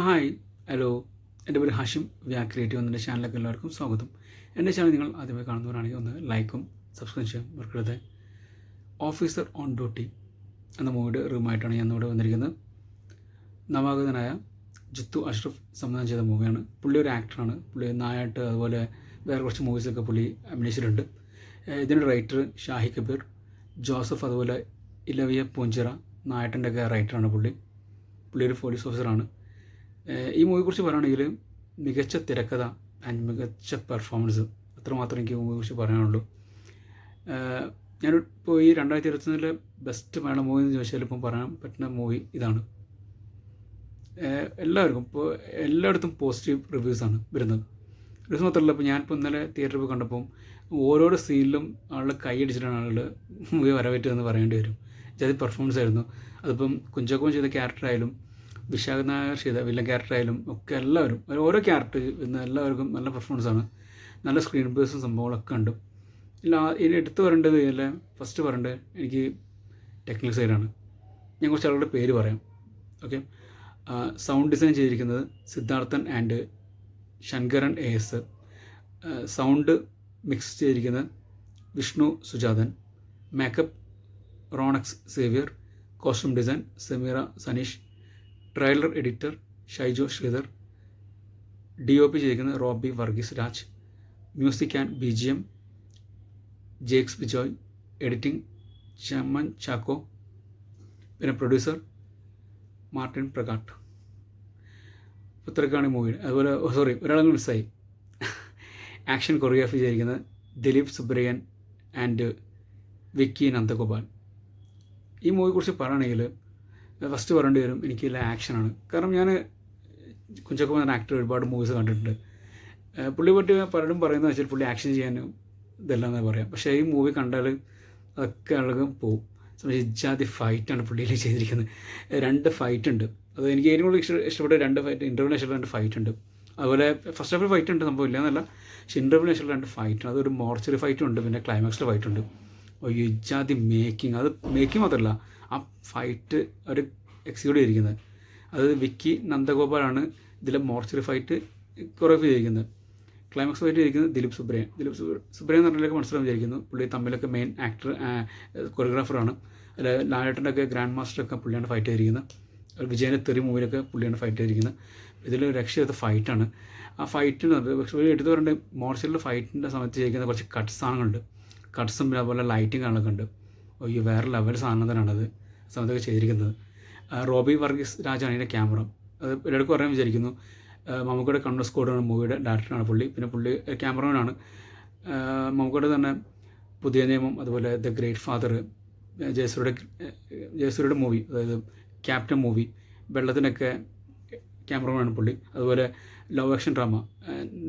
Hi. Hello. എന്റെ പേര് Hashim. വ്യാ creative എന്നെ ചാനലിലേക്ക് എല്ലാവർക്കും സ്വാഗതം. എന്റെ ചാനൽ നിങ്ങൾ ആദ്യമായി കാണുന്നവരാണെങ്കിൽ ഒന്ന് ലൈക്കും സബ്സ്ക്രൈബ് ചെയ്യാൻ മറക്കരുത്. ഓഫീസർ ഓൺ ഡ്യൂട്ടി എന്ന മൂവിയുടെ റൂമായിട്ടാണ് ഞാൻ ഇവിടെ വന്നിരിക്കുന്നത്. നവാഗതനായ ജിത്തു അഷ്റഫ് സംവിധാനം ചെയ്ത മൂവിയാണ്. പുള്ളി ഒരു ആക്ടറാണ്. പുള്ളി നായാട്ട് അതുപോലെ വേറെ കുറച്ച് മൂവീസൊക്കെ പുള്ളി അഭിനയിച്ചിട്ടുണ്ട്. ഇതിന്റെ റൈറ്റർ ഷാഹി കബീർ ജോസഫ് അതുപോലെ ഇലവിയ പൂഞ്ചിറ നായട്ടന്റെ ഒക്കെ റൈറ്ററാണ് പുള്ളി. പുള്ളി ഒരു പോലീസ് ഓഫീസറാണ്. ഈ മൂവിയെക്കുറിച്ച് പറയുകയാണെങ്കിൽ മികച്ച തിരക്കഥ ആൻഡ് മികച്ച പെർഫോമൻസ് അത്രമാത്രം എനിക്ക് മൂവിയെക്കുറിച്ച് പറയാനുള്ളൂ. ഞാൻ ഇപ്പോൾ ഈ രണ്ടായിരത്തി ഇരുപത്തൊന്നിലെ ബെസ്റ്റ് മലയാളം മൂവി എന്ന് ചോദിച്ചാൽ ഇപ്പം പറയാൻ പറ്റുന്ന മൂവി ഇതാണ്. എല്ലാവർക്കും ഇപ്പോൾ എല്ലായിടത്തും പോസിറ്റീവ് റിവ്യൂസാണ് വരുന്നത്. റിവ്യൂസ് മാത്രമല്ല ഇപ്പോൾ ഞാനിപ്പോൾ ഇന്നലെ തിയേറ്ററിൽ പോയി കണ്ടപ്പോൾ ഓരോരോ സീനിലും ആളുടെ കൈയടിച്ചിട്ടാണ് ആളുകൾ മൂവി വരവേറ്റതെന്ന് പറയേണ്ടി വരും. ജാതി പെർഫോമൻസ് ആയിരുന്നു. അതിപ്പം കുഞ്ചാക്കോൻ ചെയ്ത ക്യാരക്ടറായാലും വിശാഖ നായർ ചെയ്ത വില്ലൻ ക്യാരക്ടറായാലും ഒക്കെ എല്ലാവരും ഓരോ ക്യാരക്ടർ ഇന്ന് എല്ലാവർക്കും നല്ല പെർഫോമൻസ് ആണ്. നല്ല സ്ക്രീൻ പ്ലേസും സംഭവങ്ങളൊക്കെ ഉണ്ട് ഇല്ല ഇനി എടുത്തു പറയേണ്ടത് അല്ല ഫസ്റ്റ് പറയേണ്ടത് എനിക്ക് ടെക്നിക്കൽ സൈഡാണ് ഞാൻ കുറച്ച് ആളുകളുടെ പേര് പറയാം. ഓക്കെ സൗണ്ട് ഡിസൈൻ ചെയ്തിരിക്കുന്നത് Siddharthan and Sankaran A S sound mix ചെയ്തിരിക്കുന്നത് Vishnu Sujathan makeup Ronex Xavier costume design Sameera Saneesh trailer editor Shaijo Sreedhar D O P ചെയ്തിരിക്കുന്നത് Roby Varghese Raj music and B G M Jakes Bejoy editing Chaman Chacko പിന്നെ producer Martin Prakat. ഇത്രയൊക്കെയാണ് movie. അതുപോലെ sorry ഒരാളങ്ങ് മിസ്സായി. Action choreography ചെയ്തിരിക്കുന്നത് Dileep സുബ്രയൻ and Vicky Nandagopal. ഈ മൂവിയെക്കുറിച്ച് പറയുകയാണെങ്കിൽ first പറയേണ്ടി വരും എനിക്ക് നല്ല ആക്ഷനാണ് കാരണം ഞാൻ കുഞ്ചക്കുമാർ എന്ന ആക്ടർ ഒരുപാട് മൂവീസ് കണ്ടിട്ടുണ്ട്. പുള്ളി പറ്റി പലരും പറയുന്നത് വെച്ചാൽ പുള്ളി ആക്ഷൻ ചെയ്യാനും ഇതെല്ലാം എന്ന് പറയാം. പക്ഷേ ഈ മൂവി കണ്ടാൽ അതൊക്കെ ആളുകൾ പോവും. സംബന്ധിച്ച് ഇജാതി ഫൈറ്റാണ് പുള്ളിയിൽ ചെയ്തിരിക്കുന്നത്. രണ്ട് ഫൈറ്റ് ഉണ്ട്. അത് എനിക്ക് ഏറ്റവും കൂടുതൽ ഇഷ്ട ഇഷ്ടപ്പെട്ട രണ്ട് ഫൈറ്റ് ഇന്റർവ്യൂവിന് രണ്ട് ഫൈറ്റ് ഉണ്ട്. അതുപോലെ ഫസ്റ്റ് ഹാഫിൽ ഫൈറ്റ് ഉണ്ട് സംഭവം ഇല്ല എന്നല്ല പക്ഷേ ഇന്റർവ്യൂവിന് രണ്ട് ഫൈറ്റ് ഉണ്ട്. അതൊരു മോർച്ചറി ഫൈറ്റും ഉണ്ട് പിന്നെ ക്ലൈമാക്സിൽ ഫൈറ്റ് ഉണ്ട്. അയ്യോ ഇജാതി മേക്കിംഗ് അത് മേക്കിംഗ് മാത്രമല്ല ആ ഫൈറ്റ് അവർ എക്സിക്യൂട്ട് ചെയ്തിരിക്കുന്നത്. അത് വിക്കി നന്ദഗോപാലാണ് ഇതിലെ മോർച്ചറി ഫൈറ്റ് കൊറിയോഗ്രാഫി ചെയ്തിരിക്കുന്നത്. ക്ലൈമാക്സ് ഫൈറ്റ് ചെയ്തിരിക്കുന്നത് ദിലീപ് സുബ്രയൻ ദിലീപ് സുബ്ര- സുബ്രയൻ എന്ന് പറഞ്ഞാലൊക്കെ മനസ്സിലാവും വിചാരിക്കുന്നു പുള്ളി തമ്മിലൊക്കെ മെയിൻ ആക്ടർ കൊറിയോഗ്രാഫറാണ് അല്ല ലാലേട്ടന്റെ ഒക്കെ ഗ്രാൻഡ് മാസ്റ്ററൊക്കെ പുള്ളിയാണ് ഫൈറ്റ് ചെയ്തിരിക്കുന്നത്. വിജയന്റെ തെറി മൂവിലൊക്കെ പുള്ളിയാണ് ഫൈറ്റ് ചെയ്തിരിക്കുന്നത്. ഇതിൽ രക്ഷയില്ലാത്ത ഫൈറ്റാണ് ആ ഫൈറ്റിന് പക്ഷേ ഒരു എടുത്തു പറയേണ്ട മോർച്ചറിൽ ഫൈറ്റിന്റെ സമയത്ത് ചെയ്യിക്കുന്ന കുറച്ച് കട്ട് സാധനങ്ങളുണ്ട്. കട്ട്സും അതുപോലെ ലൈറ്റിംഗ് കാണൊക്കെ ഉണ്ട് അയ്യോ വേറെ ലെവൽ സാധനം തന്നെയാണത് സമയത്തൊക്കെ ചെയ്തിരിക്കുന്നത്. റോബി വർഗീസ് രാജാണ് ഇതിന്റെ ക്യാമറ അത് എല്ലാവർക്കും പറയാൻ വിചാരിക്കുന്നു. മമ്മൂക്കയുടെ കണ്ണൂർ സ്കോഡാണ് മൂവിയുടെ ഡയറക്ടറാണ് പുള്ളി. പിന്നെ പുള്ളി ക്യാമറമാനാണ് മമ്മൂക്കയുടെ തന്നെ പുതിയ നിയമം അതുപോലെ ദ ഗ്രേറ്റ് ഫാദർ ജയസൂരിയുടെ ജയസൂരിയുടെ മൂവി അതായത് ക്യാപ്റ്റൻ മൂവി വെള്ളത്തിനൊക്കെ ക്യാമറമാനാണ് പുള്ളി. അതുപോലെ ലവ് ആക്ഷൻ ഡ്രാമ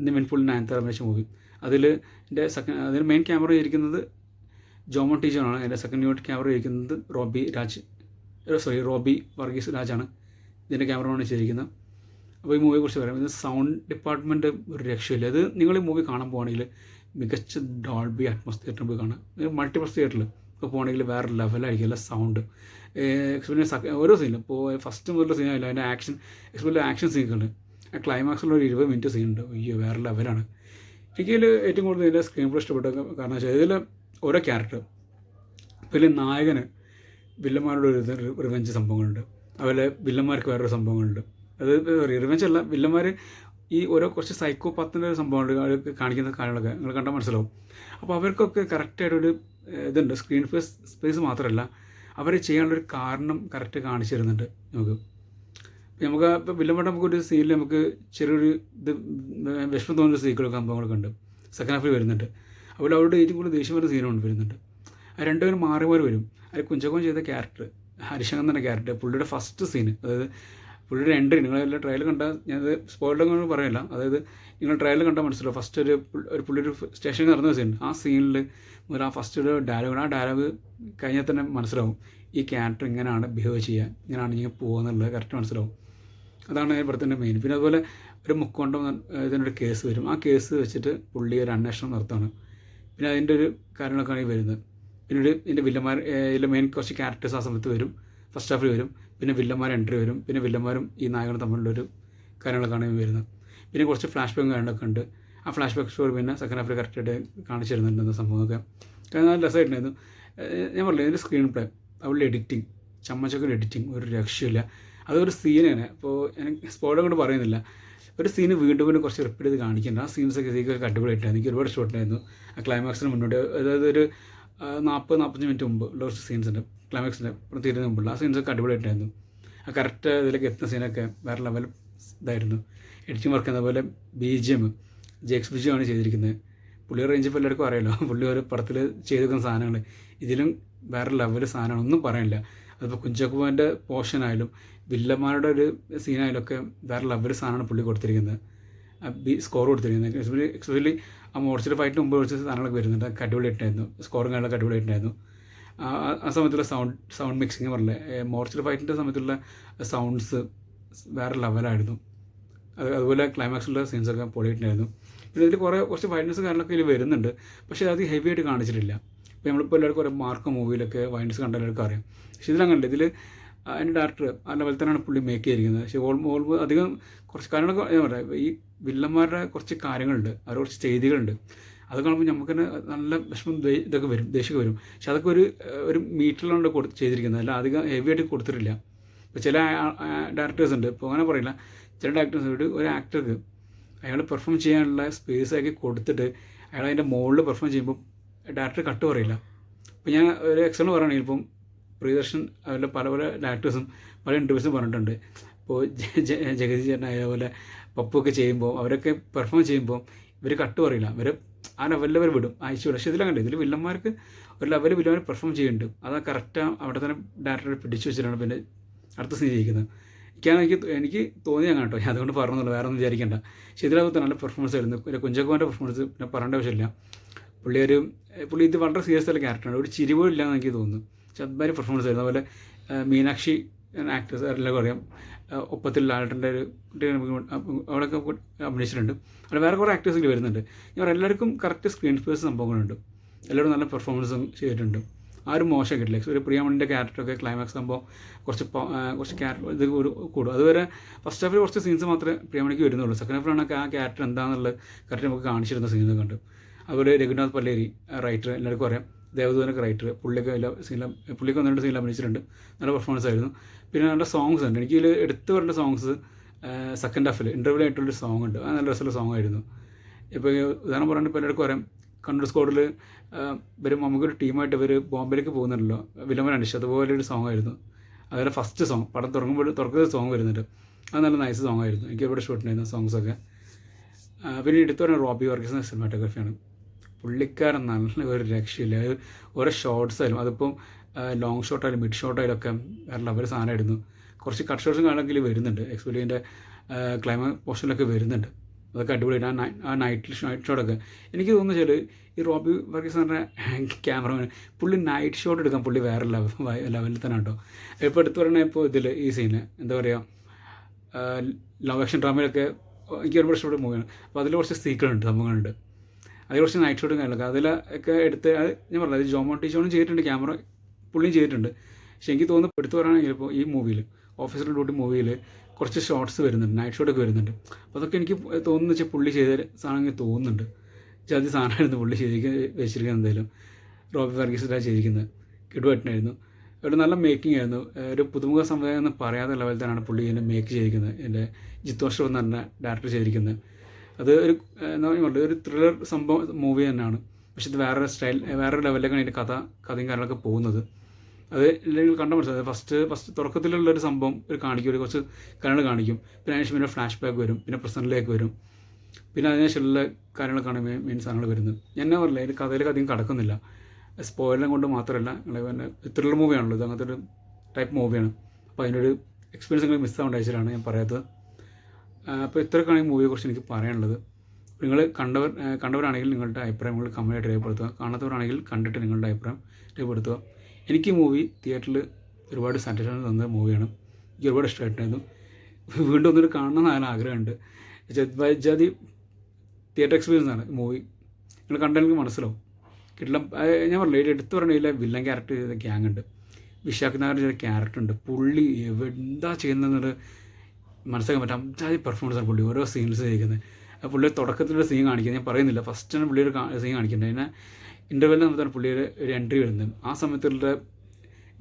നിവിൻ പുള്ളി നയൻതാര അഭിനയിച്ച മൂവി അതിൽ എന്റെ സെക്കൻഡ് അതിൽ മെയിൻ ക്യാമറ ഇരിക്കുന്നത് ജോമോ ടീച്ചറാണ്. എന്റെ സെക്കൻഡ് യൂണിറ്റ് ക്യാമറ ഇരിക്കുന്നത് Robbie Raj sorry Robbie Varghese രാജാണ്. ഇതിന്റെ ക്യാമറമാണ് ചെയ്തിരിക്കുന്നത് അപ്പോൾ ഈ മൂവിയെ കുറിച്ച് പറയാം. ഇത് സൗണ്ട് ഡിപ്പാർട്ട്മെന്റ് ഒരു രക്ഷയില്ല. ഇത് നിങ്ങൾ ഈ മൂവി കാണാൻ പോകുകയാണെങ്കിൽ മികച്ച ഡോൾബി അറ്റ്മോസ് തിയേറ്ററിൽ പോയി കാണാം. മൾട്ടിപ്ലസ് തിയേറ്ററിൽ ഇപ്പോൾ പോകുകയാണെങ്കിൽ വേറെ ലെവലായിരിക്കും അല്ല സൗണ്ട് എക്സ്പീരിയൻസ് ഓരോ സീനിലും ഇപ്പോൾ ഫസ്റ്റ് മുതലുള്ള സീനായില്ല അതിന്റെ ആക്ഷൻ എക്സ്പീരിയൻ ആക്ഷൻ സീനുകളുണ്ട് ആ ക്ലൈമാക്സിലുള്ള ഒരു ഇരുപത് മിനിറ്റ് സീനുണ്ട് അയ്യോ വേറെ ലെവലാണ് എനിക്ക് ഇതിൽ ഏറ്റവും കൂടുതൽ ഇതിന്റെ സ്ക്രീൻ പ്ലേ ഇഷ്ടപ്പെട്ട കാരണം വെച്ചാൽ ഇതിൽ ഓരോ ക്യാരക്ടർ ഇതിൽ നായകന് വില്ലന്മാരുടെ ഒരു റിവെഞ്ച് സംഭവങ്ങളുണ്ട്. അതുപോലെ വില്ലന്മാർക്ക് വേറൊരു സംഭവങ്ങളുണ്ട്. അത് റിവെഞ്ച് അല്ല വില്ലന്മാർ ഈ ഓരോ കുറച്ച് സൈക്കോ പത്തിന്റെ ഒരു സംഭവമുണ്ട് കാണിക്കുന്ന കാര്യങ്ങളൊക്കെ നിങ്ങൾ കണ്ടാൽ മനസ്സിലാവും. അപ്പോൾ അവർക്കൊക്കെ കറക്റ്റായിട്ടൊരു ഇതുണ്ട്. സ്ക്രീൻ സ്പേസ് സ്പേസ് മാത്രമല്ല അവർ ചെയ്യാനുള്ളൊരു കാരണം കറക്റ്റ് കാണിച്ചു തരുന്നുണ്ട് നമുക്ക്. നമുക്ക് ഇപ്പോൾ വില്ലന്മാരുടെ നമുക്കൊരു സീനിൽ നമുക്ക് ചെറിയൊരു ഇത് വിഷമം തോന്നുന്ന സീക്കളൊക്കെ സംഭവങ്ങളൊക്കെ ഉണ്ട്. സെക്കൻഡ് ഹാഫിൽ വരുന്നുണ്ട്. അതുപോലെ അവരുടെ ഏറ്റവും കൂടുതൽ ദേഷ്യം വരുന്ന സീനുണ്ട് വരുന്നുണ്ട്. ആ രണ്ടുപേരും മാറി മാറി വരും. അതിൽ കുഞ്ചകോൻ ചെയ്ത ക്യാരക്ടർ ഹരിശങ്കറിന്റെ ക്യാരക്ടർ പുള്ളിയുടെ ഫസ്റ്റ് സീൻ അതായത് പുള്ളിയുടെ എൻട്രി നിങ്ങളെല്ലാം ട്രയൽ കണ്ടാൽ ഞാനത് സ്പോയിലൊന്നും പറയില്ല. അതായത് നിങ്ങൾ ട്രയൽ കണ്ടാൽ മനസ്സിലാവും. ഫസ്റ്റ് ഒരു ഒരു പുള്ളി ഒരു സ്റ്റേഷനിൽ നടന്ന സീൻ ആ സീനിൽ ഒരു ആ ഫസ്റ്റ് ഒരു ഡയലോഗ് ആ ഡയലോഗ് കഴിഞ്ഞാൽ തന്നെ മനസ്സിലാവും ഈ ക്യാരക്ടർ ഇങ്ങനെയാണ് ബിഹേവ് ചെയ്യുക ഇങ്ങനെയാണ് ഇങ്ങനെ പോകുക എന്നുള്ളത് കറക്റ്റ് മനസ്സിലാവും. അതാണ് ഇവിടുത്തെ മെയിൻ പിന്നെ അതുപോലെ ഒരു മുക്കോണ്ടം ഇതിനൊരു കേസ് വരും. ആ കേസ് വെച്ചിട്ട് പുള്ളി ഒരു അന്വേഷണം നടത്താണ്. പിന്നെ അതിന്റെ ഒരു കാര്യങ്ങളൊക്കെയാണ് ഈ വരുന്നത്. പിന്നെ ഒരു ഇതിന്റെ വില്ലന്മാർ ഇതിലെ മെയിൻ കുറച്ച് ക്യാരക്ടേഴ്സ് ആ സമയത്ത് വരും. ഫസ്റ്റ് ഹാഫിൽ വരും. പിന്നെ വില്ലന്മാർ എൻട്രി വരും. പിന്നെ വില്ലന്മാരും ഈ നായകനും തമ്മിലുള്ളൊരു കാര്യങ്ങളൊക്കെയാണ് വരുന്നത്. പിന്നെ കുറച്ച് ഫ്ലാഷ് ബാക്കും കാര്യങ്ങളൊക്കെ ഉണ്ട്. ആ ഫ്ലാഷ് ബാക്ക് സ്റ്റോറി പിന്നെ സെക്കൻഡ് ഹാഫിൽ കറക്റ്റായിട്ട് കാണിച്ചു തരുന്നുണ്ടെന്ന സംഭവമൊക്കെ. കാരണം നല്ല രസമായിട്ടുണ്ടായിരുന്നു. ഞാൻ പറഞ്ഞില്ല ഇതിന്റെ സ്ക്രീൻ പ്ലേ അവളുടെ എഡിറ്റിംഗ് ചമ്മച്ചൊക്കെ എഡിറ്റിംഗ് ഒരു രക്ഷയില്ല. അതൊരു സീനാണ് അപ്പോൾ എനിക്ക് സ്പോയിലർ കൊണ്ട് പറയുന്നില്ല. ഒരു സീന് വീണ്ടും വീണ്ടും കുറച്ച് റിപ്പീറ്റ് ചെയ്ത് കാണിക്കുന്നുണ്ട്. ആ സീൻസൊക്കെ ശരിക്കും അടിപൊളിയായിട്ടാണ് എനിക്ക് ഒരുപാട് ഷോട്ടിലായിരുന്നു ആ ക്ലൈമാക്സിന് മുന്നോട്ട് അതായത് ഒരു നാൽപ്പത് നാൽപ്പത്തഞ്ച് മിനിറ്റ് മുമ്പ് ഉള്ള കുറച്ച് സീൻസ് ഉണ്ട്. ക്ലൈമാക്സിന്റെ തീരുന്ന മുമ്പുള്ള. ആ സീൻസൊക്കെ അടിപൊളിയായിട്ടായിരുന്നു ആ കറക്റ്റ് ഇതിലേക്ക് എത്തുന്ന സീനൊക്കെ വേറെ ലെവൽ ഇതായിരുന്നു. എഡിറ്റിംഗ് വർക്ക് എന്ന പോലെ B G M Jakes Biju ആണ് ചെയ്തിരിക്കുന്നത്. പുള്ളി റേഞ്ച് ഇപ്പോൾ എല്ലാവർക്കും അറിയാലോ. പുള്ളി ഒരു പടത്തിൽ ചെയ്തിരിക്കുന്ന സാധനങ്ങൾ ഇതിലും വേറെ ലെവൽ സാധനമാണ് ഒന്നും പറയാനില്ല അതിപ്പോൾ കുഞ്ചാക്കുമാന്റെ പോർഷൻ ആയാലും വില്ലന്മാരുടെ ഒരു സീനായാലൊക്കെ വേറെ ലെവൽ സാധനമാണ് പുള്ളി കൊടുത്തിരിക്കുന്നത്. ബി സ്കോർ കൊടുത്തിരിക്കുന്നത്. എക്സ്പെഷ്യലി എക്സ്പെഷ്യലി ആ മോർച്ചിൽ ഫൈറ്റിന് മുമ്പ് കുറച്ച് സാധനങ്ങളൊക്കെ വരുന്നുണ്ട്. അതൊക്കെ അടിപൊളിയായിട്ടായിരുന്നു സ്കോറും കാര്യങ്ങളൊക്കെ അടിപൊളിയായിട്ടുണ്ടായിരുന്നു ആ സമയത്തുള്ള സൗണ്ട് സൗണ്ട് മിക്സിങ് പറഞ്ഞില്ലേ? മോർച്ചിൽ ഫൈറ്റിന്റെ സമയത്തുള്ള സൗണ്ട്സ് വേറെ ലെവലായിരുന്നു അത് അതുപോലെ ക്ലൈമാക്സിലുള്ള സീൻസൊക്കെ പൊളിയിട്ടുണ്ടായിരുന്നു പിന്നെ ഇതിൽ കുറേ കുറച്ച് വയലൻസ് കാര്യങ്ങളൊക്കെ ഇതിൽ വരുന്നുണ്ട്. പക്ഷേ അത് ഹെവി ആയിട്ട് കാണിച്ചിട്ടില്ല. ഇപ്പോൾ നമ്മളിപ്പോൾ എല്ലാവർക്കും കുറേ മാർക്ക് മൂവിയിലൊക്കെ വയലൻസ് കണ്ട അറിയാം. പക്ഷേ ഇതിലങ്ങനല്ല. ഇതിൽ അതിന്റെ ഡയറക്ടർ ആ ലെവൽ തന്നെയാണ് പുള്ളി മേക്ക് ചെയ്തിരിക്കുന്നത്. പക്ഷേ ഓൾ ഓൾമോ അധികം കുറച്ച് കാര്യങ്ങളൊക്കെ ഞാൻ പറയാം ഈ വില്ലന്മാരുടെ കുറച്ച് കാര്യങ്ങളുണ്ട് അവരുടെ കുറച്ച് ചെയ്തികളുണ്ട്. അത് കാണുമ്പോൾ നമുക്ക് തന്നെ നല്ല വിഷമം ഇതൊക്കെ വരും ദേഷ്യമൊക്കെ വരും. പക്ഷെ അതൊക്കെ ഒരു ഒരു മീറ്ററിലാണ് കൊടു ചെയ്തിരിക്കുന്നത്. അല്ല അധികം ഹെവി ആയിട്ട് കൊടുത്തിട്ടില്ല. ഇപ്പോൾ ചില ഡയറക്ടേഴ്സ് ഉണ്ട്. ഇപ്പോൾ അങ്ങനെ പറയില്ല. ചില ഡയറക്ടേഴ്സ് ഒരു ഒരു ആക്ടർക്ക് അയാൾ പെർഫോം ചെയ്യാനുള്ള സ്പേസ് ആക്കി കൊടുത്തിട്ട് അയാൾ അതിന്റെ മുകളിൽ പെർഫോം ചെയ്യുമ്പോൾ ഡയറക്ടർ കട്ട് പറയില്ല. അപ്പോൾ ഞാൻ ഒരു എക്സാമ്പിൾ പറയുകയാണെങ്കിൽ ഇപ്പം പ്രിയദർശൻ അതുപോലെ പല പല ഡയറക്ടേഴ്സും പല ഇന്റർവ്യൂസും പറഞ്ഞിട്ടുണ്ട്. ഇപ്പോൾ ജഗതി ചേട്ടൻ അതേപോലെ പപ്പൊക്കെ ചെയ്യുമ്പോൾ അവരൊക്കെ പെർഫോം ചെയ്യുമ്പോൾ ഇവർ കട്ട് പറയില്ല. ഇവർ ആ ലെവലിൽ അവർ വിടും. അയച്ചു വിടും പക്ഷേ ഇതിലങ്ങനെ ഇതിൽ വില്ലന്മാർക്ക് ഒരു ലെവലിൽ വില്ലന്മാർ പെർഫോം ചെയ്യുന്നുണ്ട് അത് കറക്റ്റ് അവിടെ തന്നെ ഡയറക്ടറെ പിടിച്ചു വെച്ചിട്ടാണ് പിന്നെ അടുത്ത സീൻ ചെയ്യിക്കുന്നത് എനിക്കാണ് എനിക്ക് എനിക്ക് തോന്നിയാൽ കേട്ടോ. ഞാൻ അതുകൊണ്ട് പറഞ്ഞുള്ളൂ വേറെ ഒന്നും വിചാരിക്കേണ്ട. പക്ഷേ ഇതിലകത്ത് നല്ല പെർഫോമൻസ് ആയിരുന്നു. പിന്നെ കുഞ്ചക്കുമാന്റെ പെർഫോമൻസ് പിന്നെ പറയേണ്ട ആവശ്യമില്ല. പുള്ളി ഒരു പുള്ളി ഇത് വളരെ സീരിയസ് ആയിട്ടുള്ള ക്യാരക്ടറാണ് ഒരു ചിരി പോലും ഇല്ലാന്ന് എനിക്ക് തോന്നുന്നു. അതുമാതിരി പെർഫോമൻസ് ആയിരുന്നു. അതുപോലെ മീനാക്ഷി ആക്ട്രസ് എല്ലാവർക്കും അറിയാം ഒപ്പത്തിൽ ലാലട്ടന്റെ ഒരു കുട്ടിയെ അവിടെയൊക്കെ അഭിനയിച്ചിട്ടുണ്ട്. അവിടെ വേറെ കുറേ ആക്ടേഴ്സ് ഇതിൽ വരുന്നുണ്ട്. പറയാം എല്ലാവർക്കും കറക്റ്റ് സ്ക്രീൻ സ്പേസ് സംഭവങ്ങളുണ്ട്. എല്ലാവരും നല്ല പെർഫോമൻസും ചെയ്തിട്ടുണ്ട്. ആരും മോശം കിട്ടില്ല ഒരു പ്രിയമണിന്റെ ക്യാരക്ടറൊക്കെ ക്ലൈമാക്സ് ആകുമ്പോൾ കുറച്ച് കുറച്ച് ക്യാരക്ടർ ഇത് ഒരു കൂടും. അതുവരെ ഫസ്റ്റ് ഹാഫിൽ കുറച്ച് സീൻസ് മാത്രമേ പ്രിയമണിക്ക് വരുന്നുള്ളൂ. സെക്കൻഡ് ഹാഫിലാണ് ആ ക്യാരക്ടർ എന്താണെന്നുള്ളത് കറക്റ്റ് നമുക്ക് കാണിച്ചിരുന്ന സീനൊക്കെ ഉണ്ട് അതുപോലെ രഘുനാഥ് പല്ലേരി റൈറ്റർ എല്ലാവർക്കും അറിയാം. ദേവദൂനൊക്കെ റൈറ്റർ പുള്ളിയൊക്കെ എല്ലാ സീനിലും പുള്ളിയൊക്കെ ഒന്ന് രണ്ട് അഭിനയിച്ചിട്ടുണ്ട്. നല്ല പെർഫോമൻസ് ആയിരുന്നു. പിന്നെ നല്ല സോങ്സ് ഉണ്ട്. എനിക്ക് എടുത്തു പറഞ്ഞ സോങ്സ് സെക്കൻഡ് ഹാഫിൽ ഇന്റർവ്യൂ ആയിട്ടുള്ളൊരു സോങ് ഉണ്ട്. അത് നല്ല രസമുള്ള സോങ് ആയിരുന്നു. ഇപ്പോൾ ഉദാഹരണം പറഞ്ഞിട്ട് പലർക്കും പറയാം കണ്ണൂർ സ്കോഡിൽ ഇവർ നമുക്കൊരു ടീമായിട്ട് ഇവർ ബോംബെയിലേക്ക് പോകുന്നുണ്ടല്ലോ. വിലമൻ അനിഷ് അതുപോലെ ഒരു സോങ് ആയിരുന്നു. അതുപോലെ ഫസ്റ്റ് സോങ് പടം തുടങ്ങുമ്പോൾ തുറക്കുന്ന സോങ് വരുന്നുണ്ട്. അത് നല്ല നൈസ് സോങ് ആയിരുന്നു. എനിക്ക് ഒരുപാട് ഷൂട്ടിനായിരുന്നു സോങ്സൊക്കെ പിന്നെ എടുത്തു പറഞ്ഞാൽ റോബി വർഗീസിന്റെ സിനിമാറ്റോഗ്രഫിയാണ് പുള്ളിക്കാരൻ നല്ല ഒരു രക്ഷയില്ല. ഓരോ ഷോർട്സ് ആയാലും അതിപ്പം ലോങ് ഷോട്ട് ആയാലും മിഡ് ഷോട്ട് ആയാലും ഒക്കെ വേറെ ലെവൽ സാധനമായിരുന്നു. കുറച്ച് കട്ട് ഷോട്ട്സും കാണണമെങ്കിൽ വരുന്നുണ്ട്. എക്സ്പീരിയന്റെ ക്ലൈമ പോർഷനിലൊക്കെ വരുന്നുണ്ട്. അതൊക്കെ അടിപൊളി ആ ആ നൈറ്റ് നൈറ്റ് ഷോട്ടൊക്കെ എനിക്ക് തോന്നുന്നു വെച്ചാൽ ഈ റോബി വർഗീസ് പറഞ്ഞ ക്യാമറമാൻ പുള്ളി നൈറ്റ് ഷോട്ട് എടുക്കാൻ പുള്ളി വേറെ ലെവൽ ലെവലിൽ തന്നെ കേട്ടോ. ഇപ്പോൾ എടുത്തു പറയണ ഇപ്പോൾ ഇതിൽ ഈ സീന് എന്താ പറയുക ലവ് ആക്ഷൻ ഡ്രാമയിലൊക്കെ എനിക്ക് ഒരുപാട് ഇഷ്ടപ്പെട്ട മൂവിയാണ് അപ്പോൾ അതിൽ കുറച്ച് സീക്രണ്ട് സംഭവങ്ങളുണ്ട്. അതിൽ കുറച്ച് നൈറ്റ് ഷൂട്ടും കാര്യങ്ങളൊക്കെ. അതിലൊക്കെ എടുത്ത് അത് ഞാൻ പറഞ്ഞത് ജോമോൺ ടി ജോണും ചെയ്തിട്ടുണ്ട് ക്യാമറ പുള്ളിയും ചെയ്തിട്ടുണ്ട്. പക്ഷേ എനിക്ക് തോന്നുന്നു എടുത്തു പറയുകയാണെങ്കിൽ ഇപ്പോൾ ഈ മൂവിയിൽ ഓഫീസർ ഡ്യൂട്ടി മൂവിയിൽ കുറച്ച് ഷോർട്സ് വരുന്നുണ്ട് നൈറ്റ് ഷോട്ടൊക്കെ വരുന്നുണ്ട്. അപ്പോൾ അതൊക്കെ എനിക്ക് തോന്നുന്നു വെച്ചാൽ പുള്ളി ചെയ്ത സാധനം തോന്നുന്നുണ്ട്. ചതി സാധനമായിരുന്നു പുള്ളി ചെയ്തിരിക്കുക വെച്ചിരിക്കുന്നത് എന്തായാലും. റോബി വർഗീസിലാണ് ചെയ്തിരിക്കുന്നത്. കിടുവായിട്ടായിരുന്നു ഒരു നല്ല മേക്കിംഗ് ആയിരുന്നു. ഒരു പുതുമുഖ സംവിധാനം എന്ന് പറയാത്ത ലെവലിൽ തന്നെയാണ് പുള്ളി ഇതിനെ മേക്ക് ചെയ്തിരിക്കുന്നത്. എന്റെ ജിത്തോഷ് എന്ന് പറഞ്ഞ ഡയറക്ടർ ചെയ്തിരിക്കുന്നത്. അത് ഒരു എന്താ പറയുക ഒരു ത്രില്ലർ സംഭവം മൂവി തന്നെയാണ്. പക്ഷെ ഇത് വേറൊരു സ്റ്റൈൽ വേറൊരു ലെവലിലേക്കാണ് ഇതിന്റെ കഥ കഥയും കാര്യങ്ങളൊക്കെ പോകുന്നത്. അത് നിങ്ങൾ കണ്ട മനസ്സിലായത് ഫസ്റ്റ് ഫസ്റ്റ് തുടക്കത്തിലുള്ള ഒരു സംഭവം ഒരു കാണിക്കും ഒരു കുറച്ച് കാര്യങ്ങൾ കാണിക്കും. പിന്നെ അതിനുശേഷം പിന്നെ ഫ്ലാഷ് ബാക്ക് വരും പിന്നെ പ്രസന്റിലേക്ക് വരും. പിന്നെ അതിനുശേഷമുള്ള കാര്യങ്ങൾ മെയിൻ മെയിൻ സാധനങ്ങൾ വരുന്നത്. എന്നാ പറഞ്ഞില്ല ഇതിൽ കഥയിലേക്ക് അധികം കടക്കുന്നില്ല. സ്പോയിലം കൊണ്ട് മാത്രമല്ല പിന്നെ ത്രില്ലർ മൂവിയാണല്ലോ ഇത് അങ്ങനത്തെ ഒരു ടൈപ്പ് മൂവിയാണ് അപ്പോൾ അതിന്റെ ഒരു എക്സ്പീരിയൻസ് നിങ്ങൾ മിസ്സാവേണ്ട ഞാൻ പറയാത്തത്. അപ്പോൾ ഇത്രയൊക്കെയാണ് ഈ മൂവിയെക്കുറിച്ച് എനിക്ക് പറയാനുള്ളത്. നിങ്ങൾ കണ്ടവർ കണ്ടവരാണെങ്കിൽ നിങ്ങളുടെ അഭിപ്രായം നിങ്ങൾ കമന്റായിട്ട് രേഖപ്പെടുത്തുക. കാണാത്തവരാണെങ്കിൽ കണ്ടിട്ട് നിങ്ങളുടെ അഭിപ്രായം രേഖപ്പെടുത്തുക. എനിക്ക് ഈ മൂവി തിയേറ്ററിൽ ഒരുപാട് സാറ്റിസ്ഫാക്ഷൻ തന്ന മൂവിയാണ് എനിക്ക് ഒരുപാട് ഇഷ്ടമായിട്ടുണ്ടായിരുന്നു. വീണ്ടും ഒന്നൊരു കാണണം എന്ന് ആഗ്രഹമുണ്ട്. ജാതി തിയേറ്റർ എക്സ്പീരിയൻസ് ആണ് മൂവി നിങ്ങൾ കണ്ടാൽ നിങ്ങൾക്ക് മനസ്സിലാവും. കിട്ടില്ല ഞാൻ പറഞ്ഞില്ല എടുത്തു പറഞ്ഞില്ല വില്ലൻ ക്യാരക്ടർ ചെയ്ത ഗ്യാങ് ഉണ്ട്. വിശാഖ് നായർ ചെയ്ത ക്യാരക്ടർ ഉണ്ട്. പുള്ളി എന്താ ചെയ്യുന്നത് മനസ്സിലാക്കാൻ പറ്റാം. ജാതി പെർഫോമൻസാണ് പുള്ളി ഓരോ സീൻസ് ചെയ്യിക്കുന്നത് ആ പുള്ളിയുടെ തുടക്കത്തിലൊരു സീൻ കാണിക്കുന്നത് ഞാൻ പറയുന്നില്ല. ഫസ്റ്റ് ഫസ്റ്റാണ് പുള്ളിയൊരു സീൻ കാണിക്കുന്നത് അതിനെ ഇന്റർവെല്ലിൽ നടത്താൻ പുള്ളിയുടെ ഒരു എൻട്രി വരുന്നത്. ആ സമയത്തുള്ള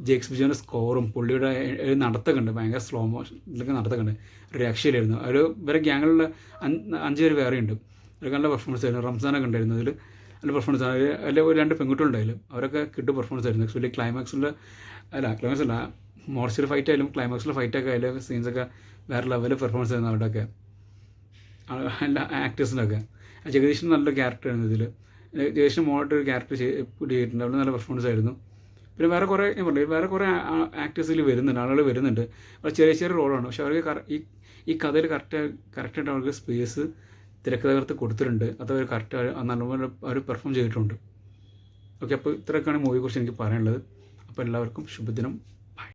ജേക്സ് ബിജോന്റെ സ്കോറും പുള്ളിയുടെ ഒരു നടത്തൊക്കെ ഭയങ്കര സ്ലോ മോഷനിലൊക്കെ നടത്തക്കുണ്ട്. ഒരു രക്ഷയിലായിരുന്നു ഒരു ഇവരെ ഗ്യാങ്ങിലുള്ള അഞ്ച് പേര് വേറെ ഉണ്ട്. അവരൊക്കെ നല്ല പെർഫോമൻസ് ആയിരുന്നു. റംസാനൊക്കെ ഉണ്ടായിരുന്നു അതിൽ നല്ല പെർഫോമൻസ് ആണ്. അതിൽ ഒരു രണ്ട് പെൺകുട്ടികളുണ്ടായാലും അവരൊക്കെ കിട്ടും പെർഫോമൻസ് ആയിരുന്നു. ആക്ച്വലി ക്ലൈമാക്സിൽ അല്ല ക്ലൈമാക്സ് അല്ല. മോർച്ചിൽ ഫൈറ്റ് ആയാലും ക്ലൈമാക്സിലെ ഫൈറ്റൊക്കെ ആയാലും സീൻസൊക്കെ വേറെ ലെവൽ പെർഫോമൻസ് ആയിരുന്നു അവരുടെയൊക്കെ. എല്ലാ ആക്ടേഴ്സിനൊക്കെ ജഗദീഷിന് നല്ല ക്യാരക്ടർ ആയിരുന്നു ഇതിൽ ജഗദീഷ് മോളായിട്ട് ഒരു ക്യാരക്ടർ ചെയ്തിട്ടുണ്ട്. അവിടെ നല്ല പെർഫോമൻസ് ആയിരുന്നു. പിന്നെ വേറെ കുറേ ഞാൻ പറഞ്ഞു വേറെ കുറേ ആക്ടേഴ്സിൽ വരുന്നുണ്ട്. ആളുകൾ വരുന്നുണ്ട്. അവർ ചെറിയ ചെറിയ റോളാണ് പക്ഷെ അവർക്ക് ഈ ഈ കഥയിൽ കറക്റ്റ് കറക്റ്റായിട്ട് അവർക്ക് സ്പേസ് തിരക്കഥകർത്ത് കൊടുത്തിട്ടുണ്ട്. അത് അവർ കറക്റ്റ് നല്ലപോലെ അവർ പെർഫോം ചെയ്തിട്ടുണ്ട്. ഓക്കെ അപ്പോൾ ഇത്രയൊക്കെയാണ് മൂവിയെക്കുറിച്ച് എനിക്ക് പറയാനുള്ളത്. അപ്പോൾ എല്ലാവർക്കും ശുഭദിനം.